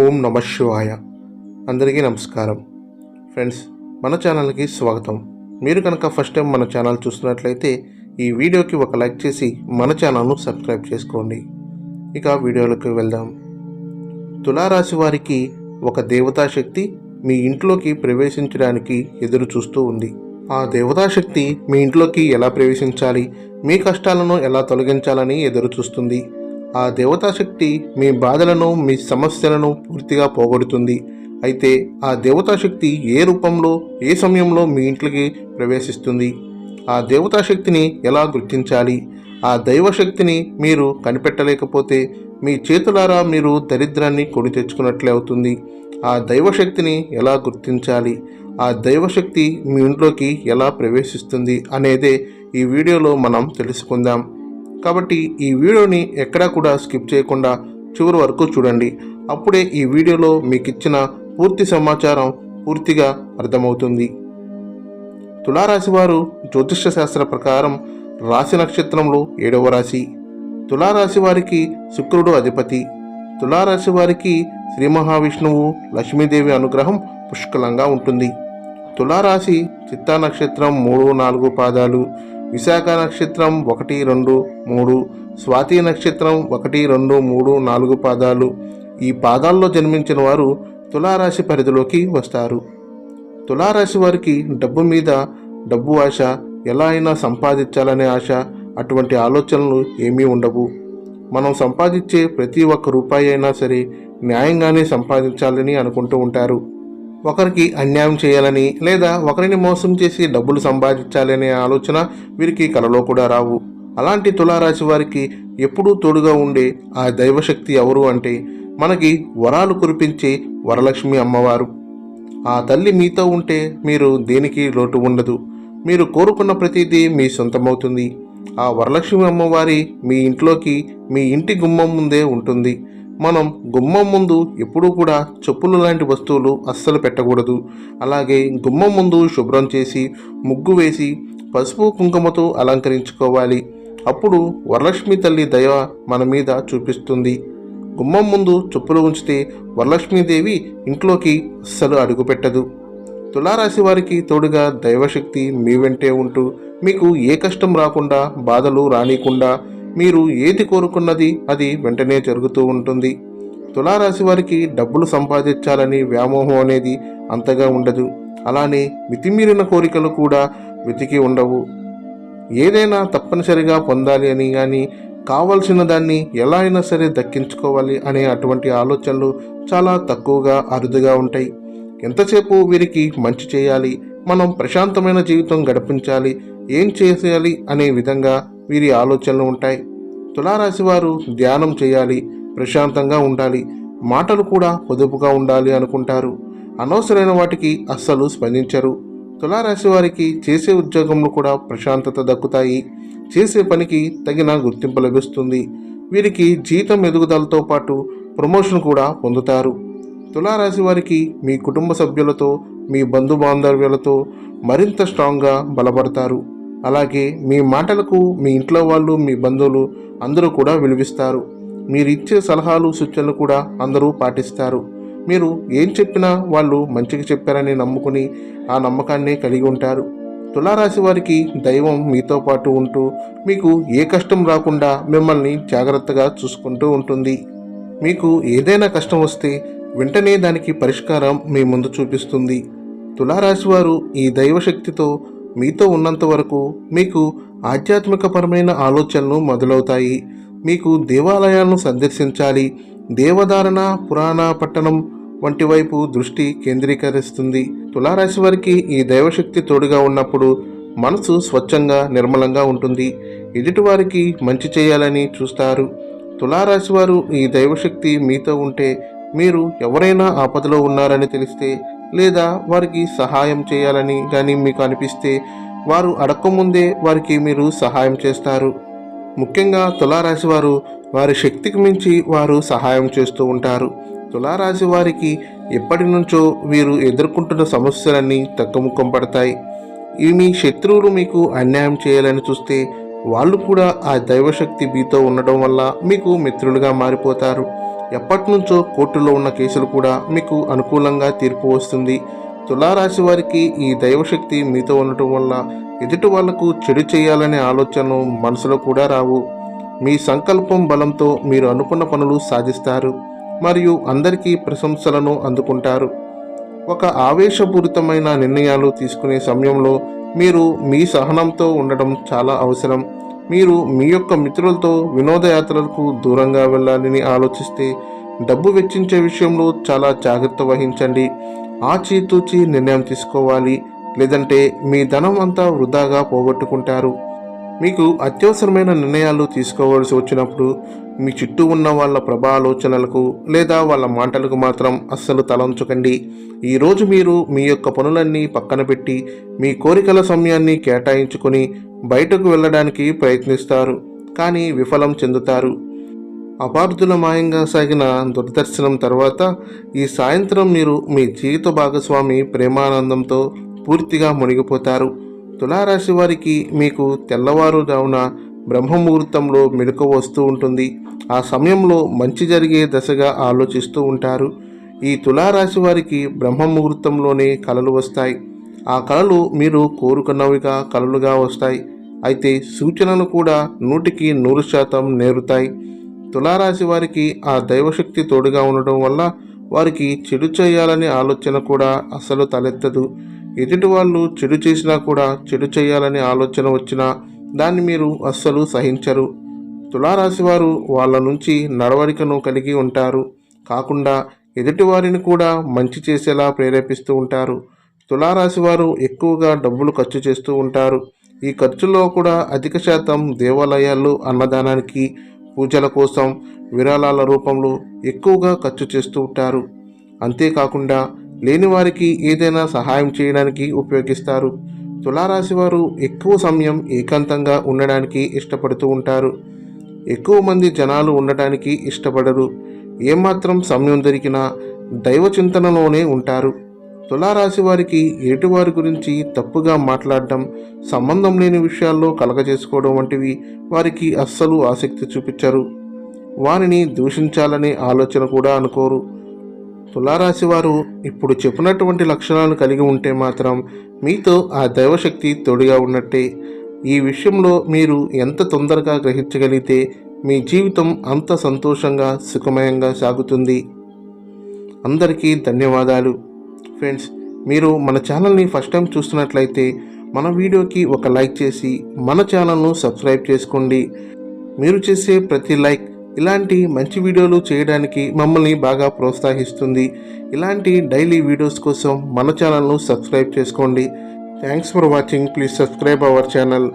ఓం నమ శివాయ. అందరికీ నమస్కారం. ఫ్రెండ్స్ మన ఛానల్కి స్వాగతం. మీరు కనుక ఫస్ట్ టైం మన ఛానల్ చూస్తున్నట్లయితే ఈ వీడియోకి ఒక లైక్ చేసి మన ఛానల్ను సబ్స్క్రైబ్ చేసుకోండి. ఇక వీడియోలోకి వెళ్దాం. తులారాశి వారికి ఒక దేవతా శక్తి మీ ఇంట్లోకి ప్రవేశించడానికి ఎదురు చూస్తూ ఉంది. ఆ దేవతా శక్తి మీ ఇంట్లోకి ఎలా ప్రవేశించాలి మీ కష్టాలను ఎలా తొలగించాలని ఎదురు చూస్తుంది ఆ దేవతా శక్తి మీ బాధలను మీ సమస్యలను పూర్తిగా పోగొడుతుంది. అయితే ఆ దేవతా శక్తి ఏ రూపంలో ఏ సమయంలో మీ ఇంట్లోకి ప్రవేశిస్తుంది? ఆ దేవతా శక్తిని ఎలా గుర్తించాలి? ఆ దైవశక్తిని మీరు కనిపెట్టలేకపోతే మీ చేతులారా మీరు దరిద్రాన్ని కొని తెచ్చుకున్నట్లే అవుతుంది. ఆ దైవశక్తిని ఎలా గుర్తించాలి? ఆ దైవశక్తి మీ ఇంట్లోకి ఎలా ప్రవేశిస్తుంది అనేదే ఈ వీడియోలో మనం తెలుసుకుందాం. కాబట్టి ఈ వీడియోని ఎక్కడా కూడా స్కిప్ చేయకుండా చివరి వరకు చూడండి. అప్పుడే ఈ వీడియోలో మీకు ఇచ్చిన పూర్తి సమాచారం పూర్తిగా అర్థమవుతుంది. తులారాశి వారు జ్యోతిష్య శాస్త్ర ప్రకారం రాశి నక్షత్రంలో ఏడవ రాశి. తులారాశి వారికి శుక్రుడు అధిపతి. తులారాశి వారికి శ్రీ మహావిష్ణువు లక్ష్మీదేవి అనుగ్రహం పుష్కలంగా ఉంటుంది. తులారాశి చిత్తా నక్షత్రం మూడు నాలుగు పాదాలు. విశాఖ నక్షత్రం ఒకటి రెండు మూడు స్వాతి నక్షత్రం ఒకటి రెండు మూడు నాలుగు పాదాలు. ఈ పాదాల్లో జన్మించిన వారు తులారాశి పరిధిలోకి వస్తారు. తులారాశి వారికి డబ్బు మీద డబ్బు ఆశ ఎలా అయినా సంపాదించాలనే ఆశ అటువంటి ఆలోచనలు ఏమీ ఉండవు. మనం సంపాదించే ప్రతి ఒక్క రూపాయి అయినా సరే న్యాయంగానే సంపాదించాలని అనుకుంటూ ఉంటారు. ఒకరికి అన్యాయం చేయాలని లేదా ఒకరిని మోసం చేసి డబ్బులు సంపాదించాలనే ఆలోచన వీరికి కలలో కూడా రావు. అలాంటి తులారాశి వారికి ఎప్పుడూ తోడుగా ఉండే ఆ దైవశక్తి ఎవరు అంటే మనకి వరాలు కురిపించే వరలక్ష్మి అమ్మవారు. ఆ తల్లి మీతో ఉంటే మీరు దేనికి లోటు ఉండదు. మీరు కోరుకున్న ప్రతిదీ మీ సొంతమవుతుంది. ఆ వరలక్ష్మి అమ్మవారి మీ ఇంట్లోకి మీ ఇంటి గుమ్మం ముందే ఉంటుంది. మనం గుమ్మం ముందు ఎప్పుడూ కూడా చెప్పులు లాంటి వస్తువులు అస్సలు పెట్టకూడదు. అలాగే గుమ్మం ముందు శుభ్రం చేసి ముగ్గు వేసి పసుపు కుంకుమతో అలంకరించుకోవాలి. అప్పుడు వరలక్ష్మి తల్లి దయ మన మీద చూపిస్తుంది. గుమ్మం ముందు చెప్పులు ఉంచితే వరలక్ష్మీదేవి ఇంట్లోకి అస్సలు అడుగుపెట్టదు. తులారాశి వారికి తోడుగా దైవశక్తి మీ వెంటే ఉంటూ మీకు ఏ కష్టం రాకుండా బాధలు రానికుండా మీరు ఏది కోరుకున్నది అది వెంటనే జరుగుతూ ఉంటుంది. తులారాశి వారికి డబ్బులు సంపాదించాలని వ్యామోహం అనేది అంతగా ఉండదు. అలానే మితిమీరిన కోరికలు కూడా వెతికి ఉండవు. ఏదైనా తప్పనిసరిగా పొందాలి అని కానీ కావలసిన దాన్ని ఎలా అయినా సరే దక్కించుకోవాలి అనే అటువంటి ఆలోచనలు చాలా తక్కువగా అరుదుగా ఉంటాయి. ఎంతసేపు వీరికి మంచి చేయాలి మనం ప్రశాంతమైన జీవితం గడిపించాలి ఏం చేసేయాలి అనే విధంగా వీరి ఆలోచనలు ఉంటాయి. తులారాశి వారు ధ్యానం చేయాలి ప్రశాంతంగా ఉండాలి మాటలు కూడా పొదుపుగా ఉండాలి అనుకుంటారు. అనవసరమైన వాటికి అస్సలు స్పందించరు. తులారాశి వారికి చేసే ఉద్యోగంలో కూడా ప్రశాంతత దక్కుతాయి. చేసే పనికి తగిన గుర్తింపు లభిస్తుంది. వీరికి జీతం ఎదుగుదలతో పాటు ప్రమోషన్ కూడా పొందుతారు. తులారాశి వారికి మీ కుటుంబ సభ్యులతో మీ బంధు బాంధవ్యాలతో మరింత స్ట్రాంగ్గా బలపడతారు. అలాగే మీ మాటలకు మీ ఇంట్లో వాళ్ళు మీ బంధువులు అందరూ కూడా విలువిస్తారు. మీరు ఇచ్చే సలహాలు సూచనలు కూడా అందరూ పాటిస్తారు. మీరు ఏం చెప్పినా వాళ్ళు మంచిగా చెప్పారని నమ్ముకుని ఆ నమ్మకాన్ని కలిగి ఉంటారు. తులారాశి వారికి దైవం మీతో పాటు ఉంటూ మీకు ఏ కష్టం రాకుండా మిమ్మల్ని జాగ్రత్తగా చూసుకుంటూ ఉంటుంది. మీకు ఏదైనా కష్టం వస్తే వెంటనే దానికి పరిష్కారం మీ ముందు చూపిస్తుంది. తులారాశి వారు ఈ దైవశక్తితో మీతో ఉన్నంత వరకు మీకు ఆధ్యాత్మికపరమైన ఆలోచనలు మొదలవుతాయి. మీకు దేవాలయాలను సందర్శించాలి. దేవధారణ పురాణ పట్టణం వంటి వైపు దృష్టి కేంద్రీకరిస్తుంది. తులారాశి వారికి ఈ దైవశక్తి తోడుగా ఉన్నప్పుడు మనసు స్వచ్ఛంగా నిర్మలంగా ఉంటుంది. ఎదుటివారికి మంచి చేయాలని చూస్తారు. తులారాశి వారు ఈ దైవశక్తి మీతో ఉంటే మీరు ఎవరైనా ఆపదలో ఉన్నారని తెలిస్తే లేదా వారికి సహాయం చేయాలని కానీ మీకు అనిపిస్తే వారు అడక్కముందే వారికి మీరు సహాయం చేస్తారు. ముఖ్యంగా తులారాశి వారు వారి శక్తికి మించి వారు సహాయం చేస్తూ ఉంటారు. తులారాశి వారికి ఎప్పటి నుంచో వీరు ఎదుర్కొంటున్న సమస్యలన్నీ తగ్గుముఖం పడతాయి. ఇవి మీ శత్రువులు మీకు అన్యాయం చేయాలని చూస్తే వాళ్ళు కూడా ఆ దైవశక్తి మీతో ఉండడం వల్ల మీకు మిత్రులుగా మారిపోతారు. ఎప్పటి నుంచో కోర్టులో ఉన్న కేసులు కూడా మీకు అనుకూలంగా తీర్పు వస్తుంది. తులారాశి వారికి ఈ దైవశక్తి మీతో ఉండటం వల్ల ఎదుటి వాళ్ళకు చెడు చేయాలనే ఆలోచనలు మనసులో కూడా రావు. మీ సంకల్పం బలంతో మీరు అనుకున్న పనులు సాధిస్తారు. మరియు అందరికీ ప్రశంసలను అందుకుంటారు. ఒక ఆవేశపూరితమైన నిర్ణయాలు తీసుకునే సమయంలో మీరు మీ సహనంతో ఉండడం చాలా అవసరం. మీరు మీ యొక్క మిత్రులతో వినోదయాత్రలకు దూరంగా వెళ్ళాలని ఆలోచిస్తే డబ్బు వెచ్చించే విషయంలో చాలా జాగ్రత్త వహించండి. ఆచితూచి నిర్ణయం తీసుకోవాలి. లేదంటే మీ ధనం అంతా వృధాగా పోగొట్టుకుంటారు. మీకు అత్యవసరమైన నిర్ణయాలు తీసుకోవాల్సి వచ్చినప్పుడు మీ చుట్టూ ఉన్న వాళ్ళ ప్రభాలోచనలకు లేదా వాళ్ళ మాటలకు మాత్రం అస్సలు తలంచుకండి. ఈరోజు మీరు మీ యొక్క పనులన్నీ పక్కన పెట్టి మీ కోరికల సమయాన్ని కేటాయించుకొని బయటకు వెళ్ళడానికి ప్రయత్నిస్తారు కానీ విఫలం చెందుతారు. అపార్థుల మాయంగా సాగిన దుర్దర్శనం తర్వాత ఈ సాయంత్రం మీరు మీ జీవిత భాగస్వామి ప్రేమానందంతో పూర్తిగా మునిగిపోతారు. తులారాశి వారికి మీకు తెల్లవారుజామున బ్రహ్మముహూర్తంలో మెడుక వస్తూ ఉంటుంది. ఆ సమయంలో మంచి జరిగే దశగా ఆలోచిస్తూ ఉంటారు. ఈ తులారాశి వారికి బ్రహ్మముహూర్తంలోనే కలలు వస్తాయి. ఆ కళలు మీరు కోరుకున్నవిగా కళలుగా వస్తాయి. అయితే సూచనలు కూడా నూటికి నూరు శాతం నేరుతాయి. తులారాశి వారికి ఆ దైవశక్తి తోడుగా ఉండడం వల్ల వారికి చెడు చేయాలనే ఆలోచన కూడా అసలు తలెత్తదు. ఎదుటి వాళ్ళు చెడు చేసినా కూడా చెడు చేయాలనే ఆలోచన వచ్చినా దాన్ని మీరు అస్సలు సహించరు. తులారాశి వారు వాళ్ళ నుంచి నడవడికను కలిగి ఉంటారు. కాకుండా ఎదుటి వారిని కూడా మంచి చేసేలా ప్రేరేపిస్తూ ఉంటారు. తులారాశి వారు ఎక్కువగా డబ్బులు ఖర్చు చేస్తూ ఉంటారు. ఈ ఖర్చులో కూడా అధిక శాతం దేవాలయాలు అన్నదానానికి పూజల కోసం విరాళాల రూపంలో ఎక్కువగా ఖర్చు చేస్తూ ఉంటారు. అంతేకాకుండా లేని వారికి ఏదైనా సహాయం చేయడానికి ఉపయోగిస్తారు. తులారాశి వారు ఎక్కువ సమయం ఏకాంతంగా ఉండడానికి ఇష్టపడుతూ ఉంటారు. ఎక్కువ మంది జనాలు ఉండటానికి ఇష్టపడరు. ఏమాత్రం సమయం దొరికినా దైవ చింతనలోనే ఉంటారు. తులారాశి వారికి ఏటివారి గురించి తప్పుగా మాట్లాడడం సంబంధం లేని విషయాల్లో కలగజేసుకోవడం వంటివి వారికి అస్సలు ఆసక్తి చూపించరు. వారిని దూషించాలనే ఆలోచన కూడా అనుకోరు. తులారాశి వారు ఇప్పుడు చెప్పినటువంటి లక్షణాలు కలిగి ఉంటే మాత్రం మీతో ఆ దైవశక్తి తోడుగా ఉన్నట్టే. ఈ విషయంలో మీరు ఎంత తొందరగా గ్రహించగలిగితే మీ జీవితం అంత సంతోషంగా సుఖమయంగా సాగుతుంది. అందరికీ ధన్యవాదాలు. ఫ్రెండ్స్ మీరు మన ఛానల్ని ఫస్ట్ టైం చూస్తున్నట్లయితే మన వీడియోకి ఒక లైక్ చేసి మన ఛానల్ను సబ్స్క్రైబ్ చేసుకోండి. మీరు చేసే ప్రతి లైక్ ఇలాంటి మంచి వీడియోలు చేయడానికి మమ్మల్ని బాగా ప్రోత్సహిస్తుంది. ఇలాంటి డైలీ వీడియోస్ కోసం మన ఛానల్ను సబ్స్క్రైబ్ చేసుకోండి. Thanks for watching please subscribe our channel